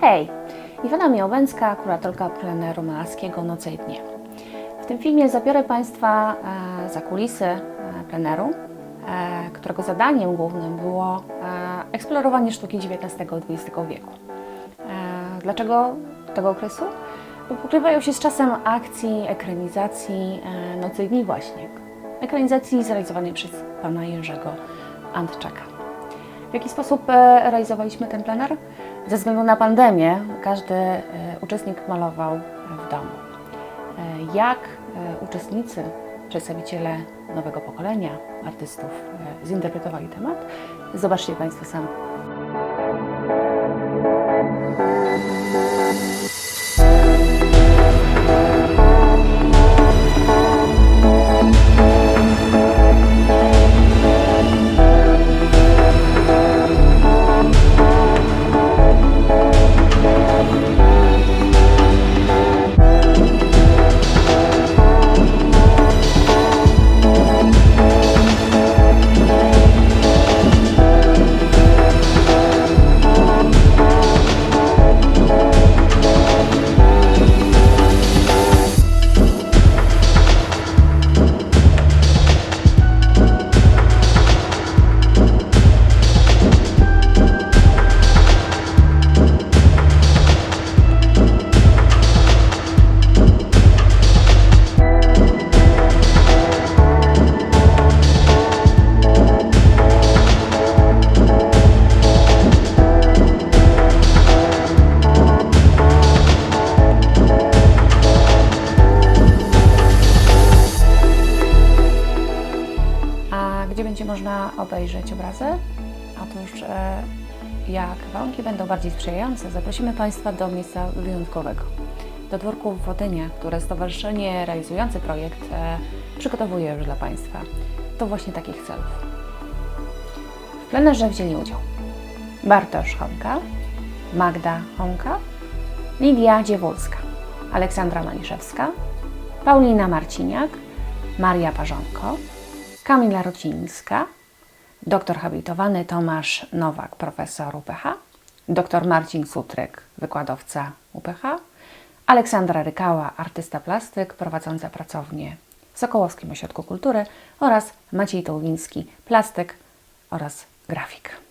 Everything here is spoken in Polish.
Hej, Iwona Miałęcka, kuratorka pleneru malarskiego Noce i Dnie. W tym filmie zabiorę Państwa e, za kulisy e, pleneru, e, którego zadaniem głównym było eksplorowanie sztuki XIX-XX wieku. E, Dlaczego tego okresu? Bo pokrywają się z czasem akcji, ekranizacji Nocy i Dni właśnie. Ekranizacji zrealizowanej przez pana Jerzego Antczaka. W jaki sposób e, realizowaliśmy ten plener? Ze względu na pandemię każdy e, uczestnik malował w domu. E, Jak uczestnicy, przedstawiciele nowego pokolenia artystów zinterpretowali temat, zobaczcie Państwo sami. Gdzie będzie można obejrzeć obrazy? Otóż, e, jak warunki będą bardziej sprzyjające, zaprosimy Państwa do miejsca wyjątkowego. Do dworku w Wodynie, które stowarzyszenie realizujące projekt e, przygotowuje już dla Państwa. Do właśnie takich celów. W plenerze wzięli udział Bartosz Honka, Magda Honka, Lidia Dziewulska, Aleksandra Maliszewska, Paulina Marciniak, Maria Parzonko, Kamila Rocińska, doktor habilitowany Tomasz Nowak, profesor UPH, doktor Marcin Sutryk, wykładowca UPH, Aleksandra Rykała, artysta plastyk prowadząca pracownię w Sokołowskim Ośrodku Kultury oraz Maciej Tołwiński, plastyk oraz grafik.